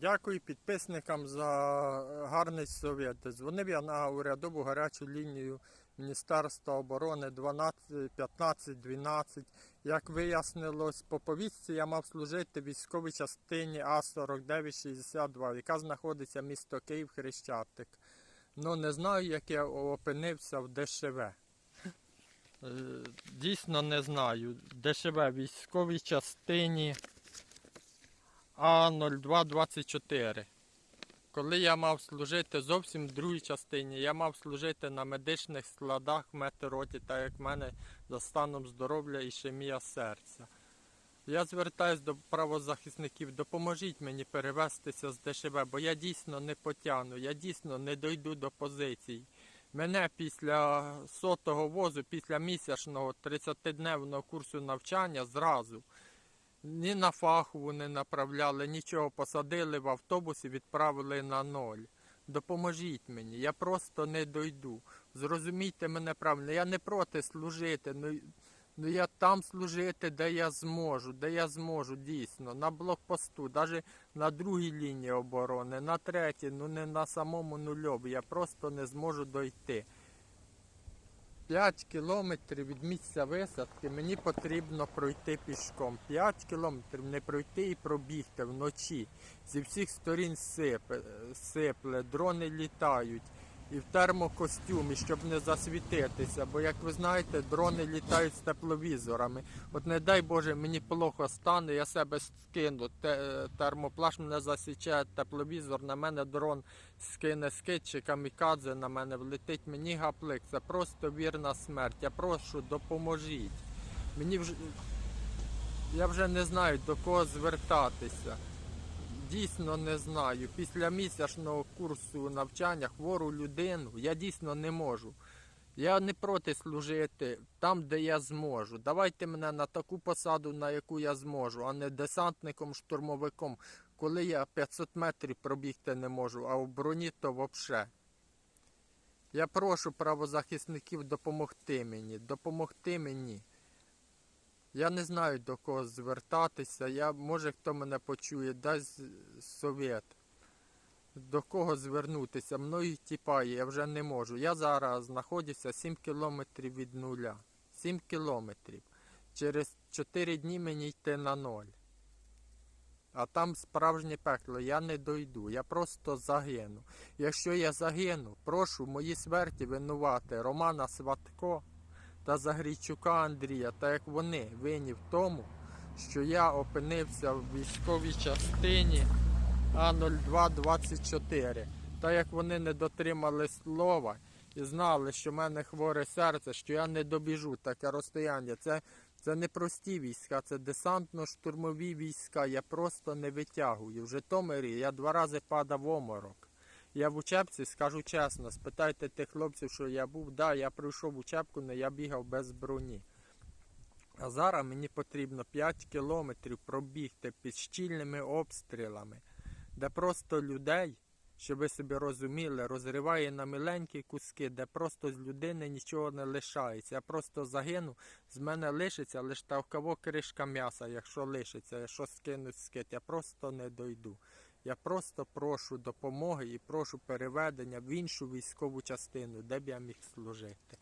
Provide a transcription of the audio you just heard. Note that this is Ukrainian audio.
Дякую підписникам за гарний совет. Дзвонив я на урядову гарячу лінію Міністерства оборони 12 15 12. Як вияснилось, по повістці я мав служити в військовій частині А4962, яка знаходиться місто Київ Хрещатик. Ну не знаю, як я опинився в ДШВ. Е, Дійсно не знаю. ДШВ в військовій частині А0224. Коли я мав служити зовсім в другій частині, я мав служити на медичних складах в метероті, так як в мене за станом здоров'я ішемія серця. Я звертаюся до правозахисників, допоможіть мені перевестися з ДШВ, бо я дійсно не потягну, я дійсно не дойду до позицій. Мене після сотого возу, після місячного 30-дневного курсу навчання зразу ні на фахову не направляли, нічого посадили в автобус і відправили на ноль. Допоможіть мені, я просто не дойду. Зрозумійте мене правильно, я не проти служити. Ну, ну я там служити, де я зможу, де я зможу дійсно. На блокпосту, навіть на другій лінії оборони, на третій, ну не на самому нульові. Я просто не зможу дойти. 5 кілометрів від місця висадки мені потрібно пройти пішком. 5 кілометрів не пройти і пробігти вночі. Зі всіх сторін сипе, сипле, дрони літають. І в термокостюмі, щоб не засвітитися. Бо, як ви знаєте, дрони літають з тепловізорами. От не дай Боже, мені плохо стане, я себе скину. Те- Термоплащ мене засічає тепловізор, на мене дрон скине скид чи камікадзе на мене влетить. Мені гаплик. Це просто вірна смерть. Я прошу, допоможіть. Мені вже. Я вже не знаю до кого звертатися. Дійсно не знаю. Після місячного курсу навчання хвору людину я дійсно не можу. Я не проти служити там, де я зможу. Давайте мене на таку посаду, на яку я зможу, а не десантником, штурмовиком, коли я 500 метрів пробігти не можу, а в броні то взагалі. Я прошу правозахисників допомогти мені, допомогти мені. Я не знаю до кого звертатися. Я, може хто мене почує, дасть совет. До кого звернутися? Мною тіпає, я вже не можу. Я зараз знаходжуся 7 кілометрів від нуля. 7 кілометрів. Через 4 дні мені йти на ноль. А там справжнє пекло, я не дойду, я просто загину. Якщо я загину, прошу мої смерті винувати Романа Сватко та Загрійчука Андрія, так як вони винні в тому, що я опинився в військовій частині А0224. Так як вони не дотримали слова і знали, що в мене хворе серце, що я не добіжу таке розстояння. Це, це не прості війська, це десантно-штурмові війська. Я просто не витягую. В Житомирі я два рази падав в оморок. Я в учебці, скажу чесно, спитайте тих хлопців, що я був. Да, я пройшов учебку, але я бігав без броні. А зараз мені потрібно 5 кілометрів пробігти під щільними обстрілами, де просто людей, щоб ви собі розуміли, розриває на миленькі куски, де просто з людини нічого не лишається. Я просто загину, з мене лишиться лише тавкаво кришка м'яса, якщо лишиться, якщо скинуть скид, я просто не дойду. Я просто прошу допомоги і прошу переведення в іншу військову частину, де б я міг служити.